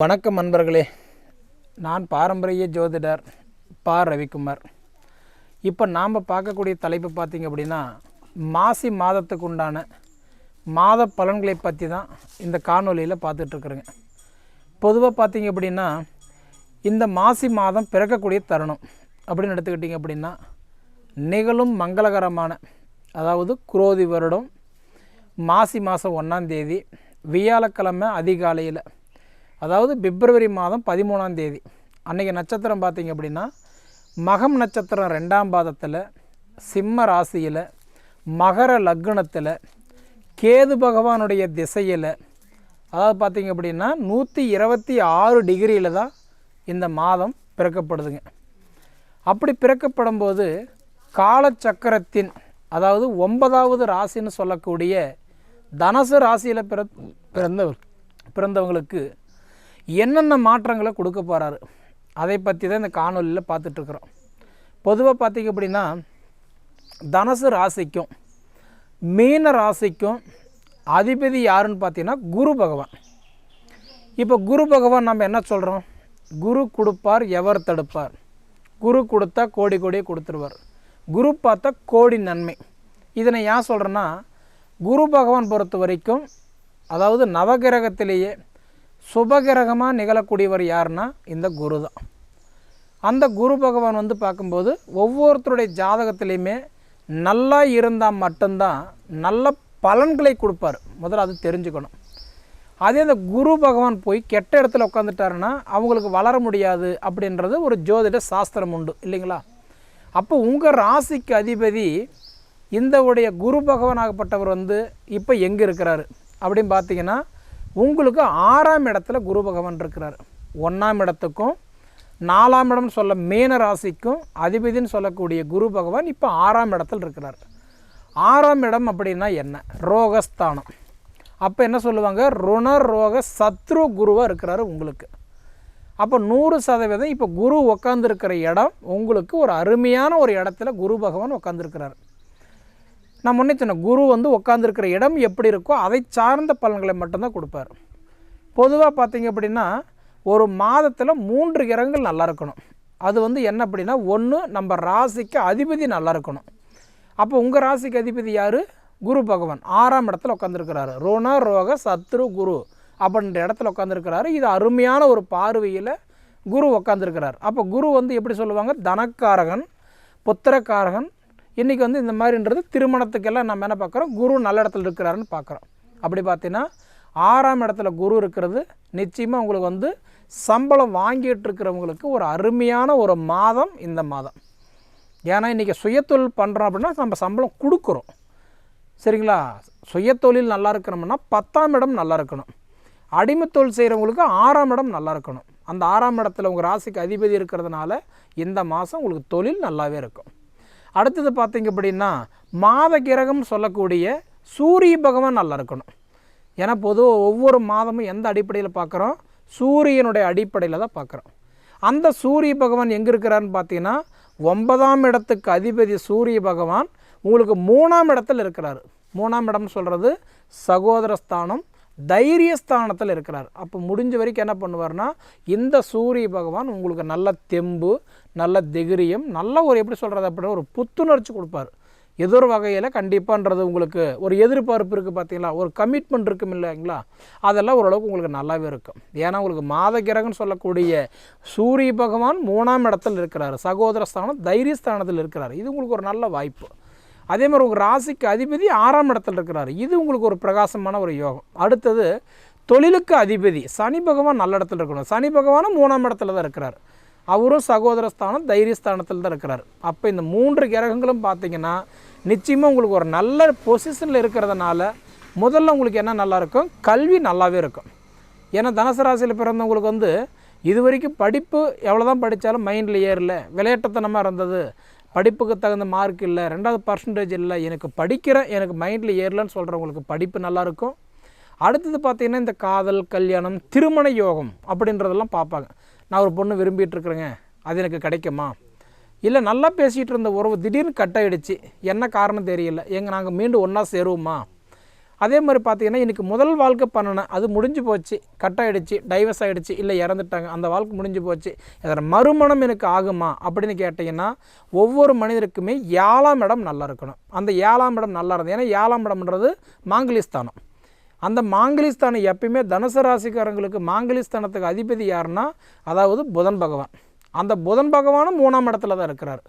வணக்கம் நண்பர்களே. நான் பாரம்பரிய ஜோதிடர் பா ரவிக்குமார். இப்போ நாம் பார்க்கக்கூடிய தலைப்பு பார்த்திங்க அப்படின்னா மாசி மாதத்துக்கு உண்டான மாத பலன்களை பற்றி தான் இந்த காணொலியில் பார்த்துட்ருக்குறேங்க பொதுவாக பார்த்திங்க அப்படின்னா இந்த மாசி மாதம் பிறக்கக்கூடிய தருணம் அப்படின்னு எடுத்துக்கிட்டிங்க அப்படின்னா நிகழும் மங்களகரமான அதாவது குரோதி வருடம் மாசி மாதம் ஒன்றாம் தேதி வியாழக்கிழமை அதிகாலையில் அதாவது பிப்ரவரி மாதம் பதிமூணாம் தேதி. அன்றைக்கி நட்சத்திரம் பார்த்தீங்க அப்படின்னா மகம் நட்சத்திரம் ரெண்டாம் பாதத்தில் சிம்ம ராசியில் மகர லக்னத்தில் கேது பகவானுடைய திசையில் அதாவது பார்த்தீங்க அப்படின்னா நூற்றி இருபத்தி ஆறு டிகிரியில் தான் இந்த மாதம் பிறக்கப்படுதுங்க. அப்படி பிறக்கப்படும் போது காலச்சக்கரத்தின் அதாவது ஒன்பதாவது ராசின்னு சொல்லக்கூடிய தனசு ராசியில் பிற பிறந்தவர் பிறந்தவங்களுக்கு என்னென்ன மாற்றங்களை கொடுக்க போகிறாரு அதை பற்றி தான் இந்த காணொலியில் பார்த்துட்ருக்குறோம். பொதுவாக பார்த்திங்க அப்படின்னா தனுசு ராசிக்கும் மீன ராசிக்கும் அதிபதி யாருன்னு பார்த்தீங்கன்னா குரு பகவான். இப்போ குரு பகவான் நம்ம என்ன சொல்கிறோம் குரு கொடுப்பார் எவர் தடுப்பார்? குரு கொடுத்தா கோடி கோடியே கொடுத்துருவார். குரு பார்த்தா கோடி நன்மை. இதனை ஏன் சொல்கிறேன்னா குரு பகவான் பொறுத்த வரைக்கும் அதாவது நவகிரகத்திலேயே சுபகிரகமாக நிகழக்கூடியவர் யாருன்னா இந்த குரு தான் அந்த குரு பகவான் வந்து பார்க்கும்போது ஒவ்வொருத்தருடைய ஜாதகத்திலையுமே நல்லா இருந்தால் மட்டும்தான் நல்ல பலன்களை கொடுப்பார். முதல்ல அது தெரிஞ்சுக்கணும். அதே அந்த குரு பகவான் போய் கெட்ட இடத்துல உட்காந்துட்டாருன்னா அவங்களுக்கு வளர முடியாது அப்படின்றது ஒரு ஜோதிட சாஸ்திரம் உண்டு இல்லைங்களா? அப்போ உங்கள் ராசிக்கு அதிபதி இந்த உடைய குரு பகவானாகப்பட்டவர் வந்து இப்போ எங்கே இருக்கிறாரு? அப்படின்னு பார்த்தீங்கன்னா உங்களுக்கு ஆறாம் இடத்துல குரு பகவான் இருக்கிறார். ஒன்றாம் இடத்துக்கும் நாலாம் இடம் சொல்ல மீன ராசிக்கும் அதிபதின்னு சொல்லக்கூடிய குரு பகவான் இப்போ ஆறாம் இடத்துல இருக்கிறார். ஆறாம் இடம் அப்படின்னா என்ன? ரோகஸ்தானம். அப்போ என்ன சொல்லுவாங்க? ருண ரோக சத்ரு குருவாக இருக்கிறாரு உங்களுக்கு. அப்போ நூறு சதவீதம் இப்போ குரு உட்காந்துருக்கிற இடம் உங்களுக்கு ஒரு அருமையான ஒரு இடத்துல குரு பகவான் உட்காந்துருக்கிறார் நான் முன்னே சொன்னேன் குரு வந்து உட்காந்துருக்கிற இடம் எப்படி இருக்கோ அதை சார்ந்த பலன்களை மட்டும்தான் கொடுப்பார். பொதுவாக பார்த்தீங்க அப்படின்னா ஒரு மாதத்தில் மூன்று கிரகங்கள் நல்லா இருக்கணும். அது வந்து என்ன அப்படின்னா ஒன்று நம்ம ராசிக்கு அதிபதி நல்லா இருக்கணும். அப்போ உங்கள் ராசிக்கு அதிபதி யார்? குரு பகவான். ஆறாம் இடத்துல உட்காந்துருக்கிறாரு ரோணா ரோக சத்ரு குரு அப்படின்ற இடத்துல உட்காந்துருக்கிறாரு இது அருமையான ஒரு பார்வையில் குரு உட்காந்துருக்கிறார் அப்போ குரு வந்து எப்படி சொல்லுவாங்க? தனக்காரகன் புத்திரக்காரகன் இன்றைக்கி வந்து இந்த மாதிரின்றது திருமணத்துக்கெல்லாம் நம்ம என்ன பார்க்குறோம்? குரு நல்ல இடத்துல இருக்கிறாருன்னு பார்க்குறோம். அப்படி பார்த்தீங்கன்னா ஆறாம் இடத்துல குரு இருக்கிறது நிச்சயமாக உங்களுக்கு வந்து சம்பளம் வாங்கிட்டு இருக்கிறவங்களுக்கு ஒரு அருமையான ஒரு மாதம் இந்த மாதம். ஏன்னா இன்றைக்கி சுயத்தொழில் பண்ணுறோம் அப்படின்னா நம்ம சம்பளம் கொடுக்குறோம். சரிங்களா? சுயத்தொழில் நல்லா இருக்கணும்னா பத்தாம் இடம் நல்லா இருக்கணும். அடிமைத்தொழில் செய்கிறவங்களுக்கு ஆறாம் இடம் நல்லா இருக்கணும். அந்த ஆறாம் இடத்துல உங்கள் ராசிக்கு அதிபதி இருக்கிறதுனால இந்த மாதம் உங்களுக்கு தொழில் நல்லாவே இருக்கும். அடுத்தது பார்த்தீங்க அப்படின்னா மாத கிரகம் சொல்லக்கூடிய சூரிய பகவான் நல்லா இருக்கணும். ஏன்னா பொதுவாக ஒவ்வொரு மாதமும் எந்த அடிப்படையில் பார்க்குறோம்? சூரியனுடைய அடிப்படையில் தான் பார்க்குறோம். அந்த சூரிய பகவான் எங்கே இருக்கிறாருன்னு பார்த்தீங்கன்னா ஒன்பதாம் இடத்துக்கு அதிபதி சூரிய பகவான் உங்களுக்கு மூணாம் இடத்துல இருக்கிறாரு. மூணாம் இடம்னு சொல்கிறது சகோதரஸ்தானம் தைரியஸ்தானத்தில் இருக்கிறார். அப்போ முடிஞ்ச வரைக்கும் என்ன பண்ணுவார்னா இந்த சூரிய பகவான் உங்களுக்கு நல்ல தெம்பு நல்ல திகிரியும் நல்ல ஒரு எப்படி சொல்கிறது அப்படின்னா ஒரு புத்துணர்ச்சி கொடுப்பார். ஏதோ ஒரு வகையில் கண்டிப்பான்றது உங்களுக்கு ஒரு எதிர்பார்ப்பு இருக்குது பார்த்தீங்களா ஒரு கமிட்மெண்ட் இருக்கும் இல்லைங்களா? அதெல்லாம் ஓரளவுக்கு உங்களுக்கு நல்லாவே இருக்கும். ஏன்னா உங்களுக்கு மாத கிரகம்னு சொல்லக்கூடிய சூரிய பகவான் மூணாம் இடத்துல இருக்கிறார். சகோதரஸ்தானம் தைரியஸ்தானத்தில் இருக்கிறார். இது உங்களுக்கு ஒரு நல்ல வாய்ப்பு. அதே மாதிரி உங்கள் ராசிக்கு அதிபதி ஆறாம் இடத்துல இருக்கிறார். இது உங்களுக்கு ஒரு பிரகாசமான ஒரு யோகம். அடுத்தது தொழிலுக்கு அதிபதி. சனி பகவான் நல்ல இடத்துல இருக்கணும். சனி பகவானும் மூணாம் இடத்துல தான் இருக்கிறார். அவரும் சகோதரஸ்தானம் தைரியஸ்தானத்தில் தான் இருக்கிறார். அப்போ இந்த மூன்று கிரகங்களும் பார்த்தீங்கன்னா நிச்சயமாக உங்களுக்கு ஒரு நல்ல பொசிஷனில் இருக்கிறதுனால முதல்ல உங்களுக்கு என்ன நல்லா இருக்கும்? கல்வி நல்லாவே இருக்கும். ஏன்னா தனுசு ராசியில் பிறந்தவங்களுக்கு வந்து இது வரைக்கும் படிப்பு எவ்வளோ தான் படித்தாலும் மைண்டில் ஏறல. விளையாட்டுத்தனமாக இருந்தது. படிப்புக்கு தகுந்த மார்க் இல்லை. ரெண்டாவது பர்சன்டேஜ் இல்லை. எனக்கு படிக்கிறேன் எனக்கு மைண்டில் ஏறலன்னு சொல்கிறவங்களுக்கு படிப்பு நல்லாயிருக்கும் அடுத்தது பார்த்திங்கன்னா இந்த காதல் கல்யாணம் திருமண யோகம் அப்படின்றதெல்லாம் பார்ப்பாங்க. நான் ஒரு பொண்ணு விரும்பிகிட்ருக்குறேங்க அது எனக்கு கிடைக்குமா? இல்லை நல்லா பேசிகிட்டு இருந்த உறவு திடீர்னு கட் ஆகிடுச்சு என்ன காரணம் தெரியல. எங்கே நாங்கள் மீண்டும் ஒன்றா சேருவோமா? அதே மாதிரி பார்த்தீங்கன்னா இன்றைக்கி முதல் வாழ்க்கை பண்ணினேன் அது முடிஞ்சு போச்சு. கட் ஆகிடுச்சு டைவர்ஸ் ஆகிடுச்சு இல்லை இறந்துட்டாங்க. அந்த வாழ்க்கை முடிஞ்சு போச்சு. அதில் மறுமணம் எனக்கு ஆகுமா? அப்படின்னு கேட்டிங்கன்னா ஒவ்வொரு மனிதருக்குமே ஏழாம் இடம் நல்லா இருக்கணும். அந்த ஏழாம் இடம் நல்லா இருந்தது. ஏன்னா ஏழாம் இடம்ன்றது மாங்கலிஸ்தானம் அந்த மாங்கலிஸ்தானம் எப்பயுமே தனுசு ராசிக்காரங்களுக்கு மாங்கலிஸ்தானத்துக்கு அதிபதி யாருன்னா அதாவது புதன் பகவான். அந்த புதன் பகவானும் மூணாம் இடத்துல தான் இருக்கிறார்.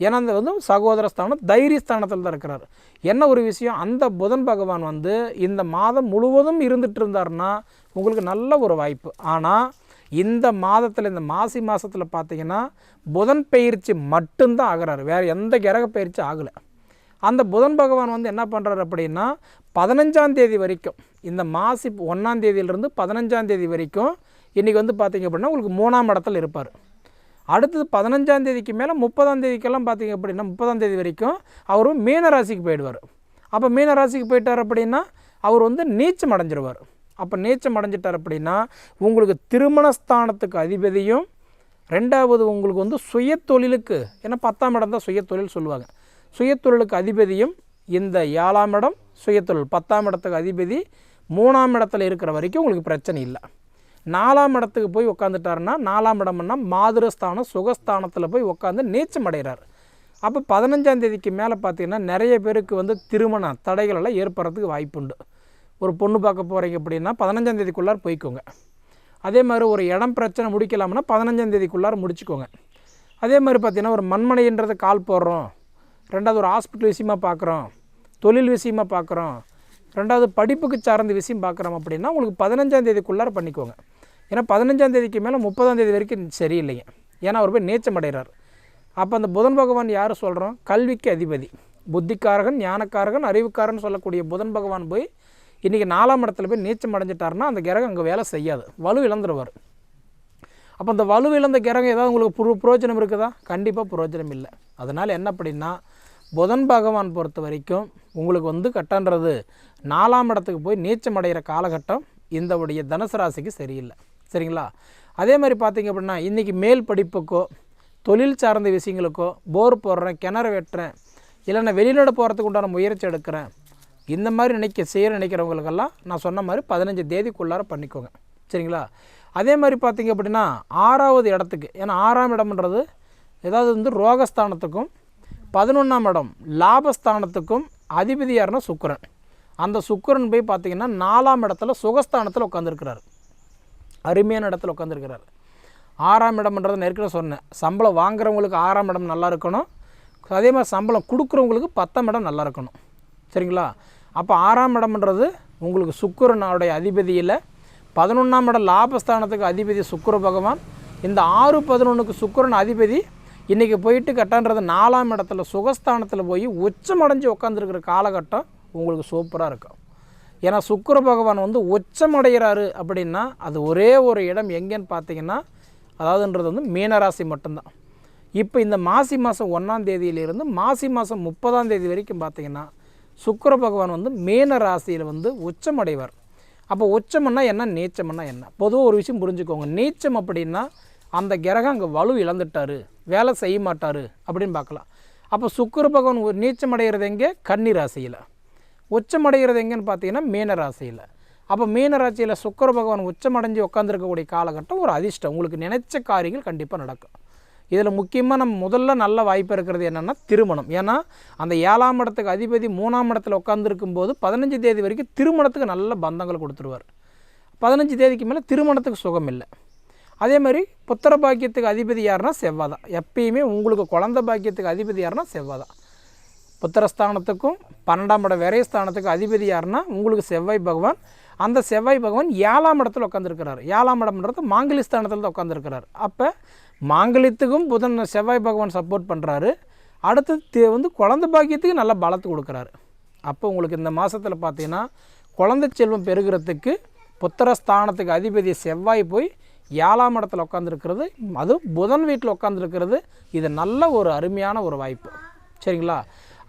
ஏன்னா அந்த வந்து சகோதரஸ்தானம் தைரியஸ்தானத்தில் தைரிய ஸ்தானத்தில் தான் இருக்கிறார். என்ன ஒரு விஷயம்? அந்த புதன் பகவான் வந்து இந்த மாதம் முழுவதும் இருந்துட்டு இருந்தாருன்னா உங்களுக்கு நல்ல ஒரு வாய்ப்பு. ஆனால் இந்த மாதத்தில் இந்த மாசி மாதத்தில் பார்த்தீங்கன்னா புதன் பயிற்சி மட்டும்தான் ஆகிறாரு. வேறு எந்த கிரக பயிற்சி ஆகலை. அந்த புதன் பகவான் வந்து என்ன பண்ணுறாரு அப்படின்னா பதினஞ்சாம் தேதி வரைக்கும் இந்த மாசி ஒன்றாம் தேதியிலிருந்து பதினஞ்சாம் தேதி வரைக்கும் இன்றைக்கி வந்து பார்த்தீங்க அப்படின்னா உங்களுக்கு மூணாம் இடத்துல இருப்பார். அடுத்தது பதினஞ்சாம் தேதிக்கு மேலே முப்பதாம் தேதிக்கெல்லாம் பார்த்திங்க அப்படின்னா முப்பதாம் தேதி வரைக்கும் அவர் மீன ராசிக்கு போயிடுவார். அப்போ மீன ராசிக்கு போயிட்டார் அப்படின்னா அவர் வந்து நீச்சம் அடைஞ்சிருவார். அப்போ நீச்சம் அடைஞ்சிட்டார் அப்படின்னா உங்களுக்கு திருமணஸ்தானத்துக்கு அதிபதியும் ரெண்டாவது உங்களுக்கு வந்து சுய தொழிலுக்கு ஏன்னா பத்தாம் இடம் தான் சுய தொழில் சொல்லுவாங்க. சுயத்தொழிலுக்கு அதிபதியும் இந்த ஏழாம் இடம் சுயத்தொழில் பத்தாம் இடத்துக்கு அதிபதி மூணாம் இடத்துல இருக்கிற வரைக்கும் உங்களுக்கு பிரச்சனை இல்லை. நாலாம் இடத்துக்கு போய் உட்காந்துட்டாருன்னா நாலாம் இடம்னா மாதுரஸ்தானம் சுகஸ்தானத்தில் போய் உட்காந்து நீச்சம் அடைகிறார். அப்போ பதினஞ்சாம் தேதிக்கு மேலே பார்த்தீங்கன்னா நிறைய பேருக்கு வந்து திருமண தடைகளெல்லாம் ஏற்படுறதுக்கு வாய்ப்புண்டு. ஒரு பொண்ணு பார்க்க போகிறீங்க அப்படின்னா பதினஞ்சாம் தேதிக்குள்ளார போய்க்கோங்க. அதே மாதிரி ஒரு இடம் பிரச்சனை முடிக்கலாம்னா பதினஞ்சாம் தேதிக்குள்ளார முடிச்சுக்கோங்க. அதே மாதிரி பார்த்திங்கன்னா ஒரு மண்மனைன்றது கால் போடுறோம். ரெண்டாவது ஒரு ஹாஸ்பிட்டல் விஷயமா பார்க்குறோம். தொழில் விஷயமா பார்க்குறோம். ரெண்டாவது படிப்புக்கு சார்ந்த விஷயம் பார்க்குறோம் அப்படின்னா உங்களுக்கு பதினஞ்சாம் தேதிக்குள்ளார பண்ணிக்கோங்க. ஏன்னா பதினஞ்சாம் தேதிக்கு மேலே முப்பதாம் தேதி வரைக்கும் சரியில்லைங்க. ஏன்னா அவர் போய் நேச்சம் அடைகிறார். அப்போ அந்த புதன் பகவான் யார் சொல்கிறோம் கல்விக்கு அதிபதி. புத்திக்காரகன் ஞானக்காரகன் அறிவுக்காரன் சொல்லக்கூடிய புதன் பகவான் போய் இன்றைக்கி நாலாம் இடத்துல போய் நீச்சம் அடைஞ்சிட்டாருன்னா அந்த கிரகம் அங்கே வேலை செய்யாது. வலு இழந்துருவார். அப்போ அந்த வலு இழந்த கிரகம் ஏதாவது உங்களுக்கு புரோஜனம் இருக்குதா? கண்டிப்பாக புரோஜனம் இல்லை. அதனால் என்ன அப்படின்னா புதன் பகவான் பொறுத்த வரைக்கும் உங்களுக்கு வந்து கட்டன்றது நாலாம் இடத்துக்கு போய் நீச்சம் அடைகிற காலகட்டம் இந்த உடைய தனுசு ராசிக்கு சரியில்லை. சரிங்களா? அதே மாதிரி பார்த்தீங்க அப்படின்னா இன்றைக்கி மேல் படிப்புக்கோ தொழில் சார்ந்த விஷயங்களுக்கோ போர் போடுறேன் கிணறு வெட்டுறேன் இல்லைன்னா வெளிநாடு போகிறதுக்கு உண்டான முயற்சி எடுக்கிறேன் இந்த மாதிரி நினைக்க செய்ய நினைக்கிறவங்களுக்கெல்லாம் நான் சொன்ன மாதிரி பதினஞ்சு தேதிக்குள்ளார பண்ணிக்கோங்க. சரிங்களா? அதே மாதிரி பார்த்தீங்க அப்படின்னா ஆறாவது இடத்துக்கு ஏன்னா ஆறாம் இடம்ன்றது ஏதாவது வந்து ரோகஸ்தானத்துக்கும் பதினொன்றாம் இடம் லாபஸ்தானத்துக்கும் அதிபதி யாருன்னா சுக்கிரன். அந்த சுக்கரன் போய் பார்த்தீங்கன்னா நாலாம் இடத்துல சுகஸ்தானத்தில் உட்காந்துருக்கிறார் அருமையான இடத்துல உட்காந்துருக்கிறார் ஆறாம் இடம்ன்றதை ஏற்கனவே சொன்னேன். சம்பளம் வாங்குறவங்களுக்கு ஆறாம் இடம் நல்லா இருக்கணும். அதே மாதிரி சம்பளம் கொடுக்குறவங்களுக்கு பத்தாம் இடம் நல்லா இருக்கணும். சரிங்களா? அப்போ ஆறாம் இடம்ன்றது உங்களுக்கு சுக்கரனுடைய அதிபதியில் பதினொன்றாம் இடம் லாபஸ்தானத்துக்கு அதிபதி சுக்கர பகவான். இந்த ஆறு பதினொன்றுக்கு சுக்கரன் அதிபதி இன்றைக்கி போயிட்டு கட்டன்றது நாலாம் இடத்துல சுகஸ்தானத்தில் போய் உச்சமடைஞ்சு உட்காந்துருக்கிற காலகட்டம் உங்களுக்கு சூப்பராக இருக்கும். ஏன்னா சுக்கர பகவான் வந்து உச்சமடைகிறாரு அப்படின்னா அது ஒரே ஒரு இடம் எங்கேன்னு பார்த்தீங்கன்னா அதாவதுன்றது வந்து மீனராசி மட்டும்தான். இப்போ இந்த மாசி மாதம் ஒன்றாம் தேதியிலிருந்து மாசி மாதம் முப்பதாம் தேதி வரைக்கும் பார்த்தீங்கன்னா சுக்கர பகவான் வந்து மீன ராசியில் வந்து உச்சமடைவார். அப்போ உச்சம்னா என்ன நீச்சம்னா என்ன? பொதுவாக ஒரு விஷயம் புரிஞ்சுக்கோங்க. நீச்சம் அப்படின்னா அந்த கிரகம் அங்கே வலு இழந்துட்டாரு. வேலை செய்ய மாட்டார் அப்படின்னு பார்க்கலாம். அப்போ சுக்கர பகவான் ஒரு நீச்சம் அடைகிறது எங்கே? கன்னி ராசியில். உச்சமடைகிறது எங்கேன்னு பார்த்தீங்கன்னா மீன ராசியில். அப்போ மீன ராசியில் சுக்கிர பகவான் உச்சமடைஞ்சு உட்காந்துருக்கக்கூடிய காலகட்டம் ஒரு அதிர்ஷ்டம். உங்களுக்கு நினைச்ச காரியங்கள் கண்டிப்பாக நடக்கும். இதில் முக்கியமாக நம்ம முதல்ல நல்ல வாய்ப்பு இருக்கிறது என்னென்னா திருமணம். ஏன்னா அந்த ஏழாம் இடத்துக்கு அதிபதி மூணாம் இடத்துல உட்காந்துருக்கும் போது பதினஞ்சு தேதி வரைக்கும் திருமணத்துக்கு நல்ல பந்தங்கள் கொடுத்துருவார். பதினஞ்சு தேதிக்கு மேலே திருமணத்துக்கு சுகம் இல்லை அதே மாதிரி புத்திர பாக்கியத்துக்கு அதிபதி யாருன்னா செவ்வாய் தான் எப்பயுமே உங்களுக்கு குழந்த பாக்கியத்துக்கு அதிபதி யாருன்னா செவ்வாய் தான் புத்திரஸ்தானத்துக்கும் பன்னெண்டாம் இடம் விரயஸ்தானத்துக்கும் அதிபதி யாருன்னா உங்களுக்கு செவ்வாய் பகவான். அந்த செவ்வாய் பகவான் ஏழாம் இடத்துல உட்காந்துருக்கிறார் ஏழாம் இடம்ன்றது மாங்கலிஸ்தானத்தில் தான் உட்காந்துருக்கிறார் அப்போ மாங்கலியத்துக்கும் புதன் செவ்வாய் பகவான் சப்போர்ட் பண்ணுறாரு அடுத்து வந்து குழந்த பாக்கியத்துக்கு நல்ல பலத்து கொடுக்குறாரு. அப்போ உங்களுக்கு இந்த மாதத்தில் பார்த்தீங்கன்னா குழந்தை செல்வம் பெருகிறதுக்கு புத்திரஸ்தானத்துக்கு அதிபதி செவ்வாய் போய் ஏழாம் இடத்துல உட்காந்துருக்கிறது அதுவும் புதன் வீட்டில் உட்காந்துருக்கிறது இது நல்ல ஒரு அருமையான ஒரு வாய்ப்பு. சரிங்களா?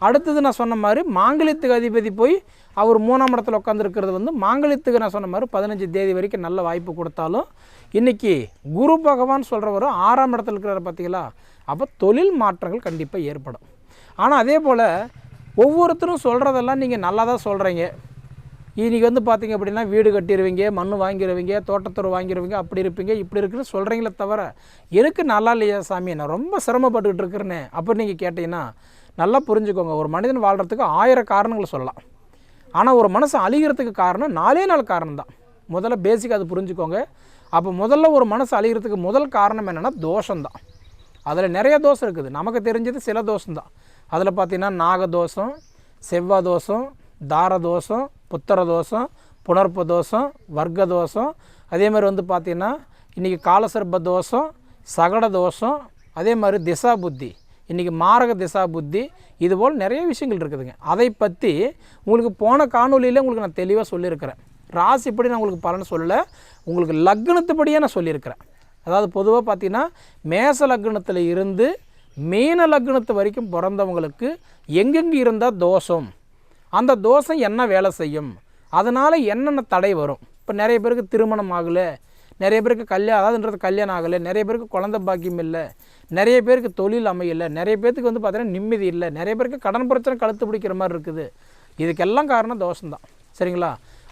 அடுத்தது நான் சொன்ன மாதிரி மாங்கலியத்துக்கு அதிபதி போய் அவர் மூணாம் இடத்துல உட்காந்துருக்கிறது வந்து மாங்கலியத்துக்கு நான் சொன்ன மாதிரி பதினஞ்சு தேதி வரைக்கும் நல்ல வாய்ப்பு கொடுத்தாலும் இன்றைக்கி குரு பகவான் சொல்கிறவர் ஆறாம் இடத்துல இருக்கிறார் பார்த்தீங்களா அப்போ தொழில் மாற்றங்கள் கண்டிப்பாக ஏற்படும். ஆனால் அதே போல் ஒவ்வொருத்தரும் சொல்கிறதெல்லாம் நீங்கள் நல்லா தான் சொல்கிறீங்க இன்றைக்கி வந்து பார்த்திங்க அப்படின்னா வீடு கட்டிடுவீங்க மண் வாங்கிடுவீங்க தோட்டத்துறை வாங்கிடுவீங்க அப்படி இருப்பீங்க இப்படி இருக்குன்னு சொல்கிறீங்களே தவிர எனக்கு நல்லா இல்லையா சாமி? நான் ரொம்ப சிரமப்பட்டுக்கிட்டு இருக்கிறேனே. அப்படி நீங்கள் கேட்டிங்கன்னா நல்லா புரிஞ்சுக்கோங்க. ஒரு மனிதன் வாழ்கிறதுக்கு ஆயிரம் காரணங்களை சொல்லலாம். ஆனால் ஒரு மனசு அழிகிறதுக்கு காரணம் நாலே நாள் காரணம் தான் முதல்ல பேசிக் அது புரிஞ்சுக்கோங்க. அப்போ முதல்ல ஒரு மனசு அழிகிறதுக்கு முதல் காரணம் என்னென்னா தோஷம்தான். அதில் நிறைய தோஷம் இருக்குது. நமக்கு தெரிஞ்சது சில தோஷம் தான் அதில் பார்த்தீங்கன்னா நாகதோஷம் செவ்வாய் தோஷம் தார தோஷம் புத்தர தோஷம் புணர்ப்பு தோஷம் வர்க்க தோஷம் அதே மாதிரி வந்து பார்த்தீங்கன்னா இன்றைக்கி காலசர்ப தோஷம் சகட தோஷம் அதே மாதிரி திசா புத்தி இன்றைக்கி மாரக திசா புத்தி இதுபோல் நிறைய விஷயங்கள் இருக்குதுங்க. அதை பற்றி உங்களுக்கு போன காணொலியில் உங்களுக்கு நான் தெளிவாக சொல்லியிருக்கிறேன். ராசிப்படி நான் உங்களுக்கு பலன் சொல்லலை. உங்களுக்கு லக்னத்துப்படியே நான் சொல்லியிருக்கிறேன். அதாவது பொதுவாக பார்த்தீங்கன்னா மேச லக்னத்தில் இருந்து மீன லக்னத்து வரைக்கும் பிறந்தவங்களுக்கு எங்கெங்கே இருந்தால் தோஷம்? அந்த தோஷம் என்ன வேலை செய்யும்? அதனால் என்னென்ன தடை வரும்? இப்போ நிறைய பேருக்கு திருமணம் ஆகலை நிறைய பேருக்கு கல்யாணம் அதாவதுன்றது கல்யாணம் ஆகலை நிறைய பேருக்கு குழந்தை பாக்கியம் இல்லை நிறைய பேருக்கு தொழில் அமையலை நிறைய பேருக்கு வந்து பார்த்தீங்கன்னா நிம்மதி இல்லை நிறைய பேருக்கு கடன் பிரச்சனை கழுத்து பிடிக்கிற மாதிரி இருக்குது. இதுக்கெல்லாம் காரணம் தோஷம்தான் சரிங்களா?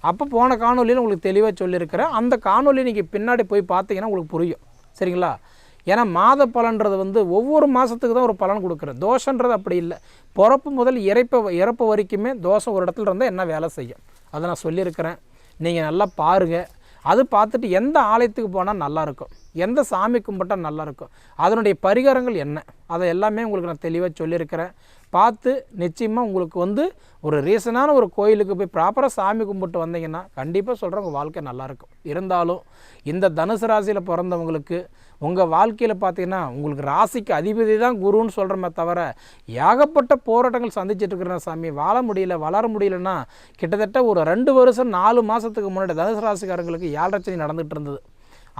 அப்போ போன காணொலியில் உங்களுக்கு தெளிவாக சொல்லியிருக்கிறேன். அந்த காணொலி நீங்கள் பின்னாடி போய் பார்த்தீங்கன்னா உங்களுக்கு புரியும். சரிங்களா? ஏன்னா மாத பலன்றது வந்து ஒவ்வொரு மாதத்துக்கு தான் ஒரு பலன் கொடுக்குறது. தோஷன்றது அப்படி இல்லை. பிறப்பு முதல் இறப்ப இறப்பு வரைக்குமே தோஷம் ஒரு இடத்துல இருந்தால் என்ன வேலை செய்யும்? அதை நான் சொல்லியிருக்கிறேன். நீங்கள் நல்லா பாருங்கள் அது பார்த்துட்டு எந்த ஆலயத்துக்கு போனால் நல்லாயிருக்கும்? எந்த சாமி கும்பிட்டால் நல்லாயிருக்கும்? அதனுடைய பரிகாரங்கள் என்ன? அதை எல்லாமே உங்களுக்கு நான் தெளிவாக சொல்லியிருக்கிறேன். பார்த்து நிச்சயமாக உங்களுக்கு வந்து ஒரு ரீசனான ஒரு கோயிலுக்கு போய் ப்ராப்பராக சாமி கும்பிட்டு வந்தீங்கன்னா கண்டிப்பாக சொல்கிறேன் உங்கள் வாழ்க்கை நல்லாயிருக்கும். இருந்தாலும் இந்த தனுசு ராசியில் பிறந்தவங்களுக்கு உங்கள் வாழ்க்கையில் பார்த்தீங்கன்னா உங்களுக்கு ராசிக்கு அதிபதி தான் குருன்னு சொல்கிறோமே தவிர ஏகப்பட்ட போராட்டங்கள் சந்திச்சுட்டு சாமி. வாழ முடியல வளர முடியலன்னா கிட்டத்தட்ட ஒரு ரெண்டு வருஷம் நாலு மாதத்துக்கு முன்னாடி தனுசு ராசிக்காரங்களுக்கு ஏழரச்சனை நடந்துகிட்டு இருந்தது.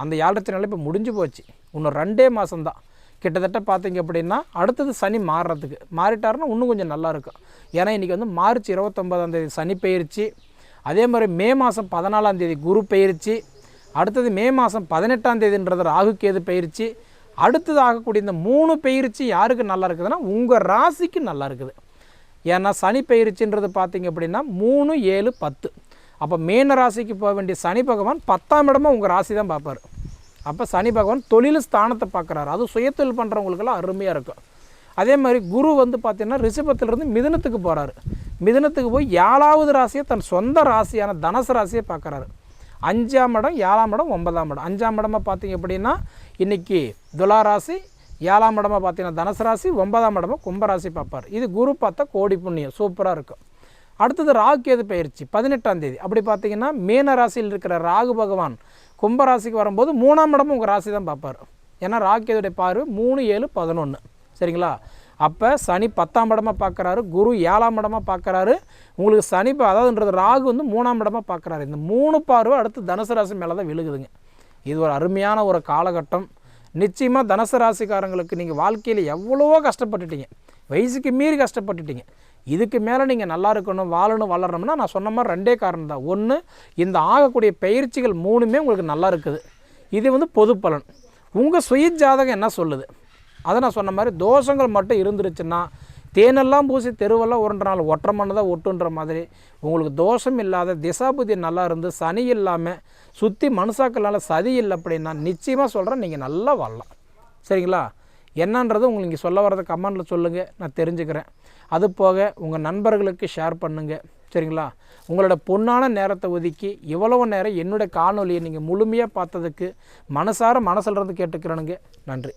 அந்த ஏழரச்சனையில் இப்போ முடிஞ்சு போச்சு. இன்னும் ரெண்டே மாதம்தான் கிட்டத்தட்ட பார்த்தீங்க அப்படின்னா அடுத்தது சனி மாறுறதுக்கு. மாறிட்டாருன்னா இன்னும் கொஞ்சம் நல்லாயிருக்கும் ஏன்னா இன்றைக்கி வந்து மார்ச் இருபத்தொம்பதாம் தேதி சனி பயிற்சி அதே மாதிரி மே மாதம் பதினாலாம் தேதி குரு பயிற்சி அடுத்தது மே மாதம் பதினெட்டாம் தேதின்றது ராகு கேது பயிற்சி. அடுத்தது ஆகக்கூடிய இந்த மூணு பயிற்சி யாருக்கு நல்லா இருக்குதுன்னா உங்கள் ராசிக்கு நல்லா இருக்குது. ஏன்னா சனி பயிற்சின்றது பார்த்தீங்க அப்படின்னா மூணு ஏழு பத்து. அப்போ மீன ராசிக்கு போக வேண்டிய சனி பகவான் பத்தாம் இடமா உங்கள் ராசி தான் பார்ப்பார். அப்போ சனி பகவான் தொழில் ஸ்தானத்தை பார்க்குறாரு. அதுவும் சுயத்தொழில் பண்ணுறவங்களுக்கெல்லாம் அருமையாக இருக்கும். அதே மாதிரி குரு வந்து பார்த்திங்கன்னா ரிஷபத்திலிருந்து மிதனத்துக்கு போகிறாரு மிதனத்துக்கு போய் ஏழாவது ராசியை தன் சொந்த ராசியான தனுசு ராசியை பார்க்குறாரு. அஞ்சாம் இடம் ஏழாம் இடம் ஒன்பதாம் இடம். அஞ்சாம் இடமா பார்த்தீங்க அப்படின்னா இன்றைக்கி துலா ராசி ஏழாம் இடமா பார்த்தீங்கன்னா தனுசு ராசி ஒன்பதாம் இடமா கும்பராசி பார்ப்பார். இது குரு பார்த்தா கோடி புண்ணியம். சூப்பராக இருக்கும். அடுத்தது ராகு கேது பயிற்சி பதினெட்டாம் தேதி. அப்படி பார்த்தீங்கன்னா மீன ராசியில் இருக்கிற ராகு பகவான் கும்பராசிக்கு வரும்போது மூணாம் இடமும் உங்கள் ராசி தான் பார்ப்பார். ஏன்னா ராகு கேதுடைய பார்வை மூணு ஏழு பதினொன்று சரிங்களா? அப்போ சனி பத்தாம் இடமாக பார்க்குறாரு குரு ஏழாம் இடமாக பார்க்குறாரு உங்களுக்கு சனி அதாவதுன்றது ராகு வந்து மூணாம் இடமாக பார்க்குறாரு இந்த மூணு பார்வை அடுத்து தனுசு ராசி மேலே தான் விழுகுதுங்க. இது ஒரு அருமையான ஒரு காலகட்டம். நிச்சயமாக தனுசு ராசிக்காரங்களுக்கு நீங்கள் வாழ்க்கையில் எவ்வளவோ கஷ்டப்பட்டுட்டீங்க. வயசுக்கு மீறி கஷ்டப்பட்டுட்டீங்க. இதுக்கு மேலே நீங்கள் நல்லா இருக்கணும் வாழணும் வளரணும்னா நான் சொன்ன மாதிரி ரெண்டே காரணம் தான். ஒன்று இந்த ஆகக்கூடிய பயிற்சிகள் மூணுமே உங்களுக்கு நல்லா இருக்குது. இது வந்து பொது பலன். உங்கள் சுய ஜாதகம் என்ன சொல்லுது? அதை நான் சொன்ன மாதிரி தோஷங்கள் மட்டும் இருந்துருச்சுன்னா தேனெல்லாம் பூசி தெருவெல்லாம் உருண்ட நாள் ஒற்றை மண்ணு தான் ஒட்டுன்ற மாதிரி உங்களுக்கு தோஷம் இல்லாத திசாபுதி நல்லா இருந்து சனி இல்லாமல் சுற்றி மனுஷாக்களால் சதி இல்லை அப்படின்னா நிச்சயமாக சொல்கிறேன் நீங்கள் நல்லா வாழலாம் சரிங்களா? என்னன்றது உங்களுக்கு இங்கே சொல்ல வர்றதை கமெண்டில் சொல்லுங்கள் நான் தெரிஞ்சுக்கிறேன். அது போக உங்கள் நண்பர்களுக்கு ஷேர் பண்ணுங்கள் சரிங்களா? உங்களோட பொன்னான நேரத்தை ஒதுக்கி இவ்வளவு நேரம் என்னுடைய காணொலியை நீங்கள் முழுமையாக பார்த்ததுக்கு மனசார மனசுல கேட்டுக்கிறனுங்க கேட்டுக்கிறேனுங்க. நன்றி.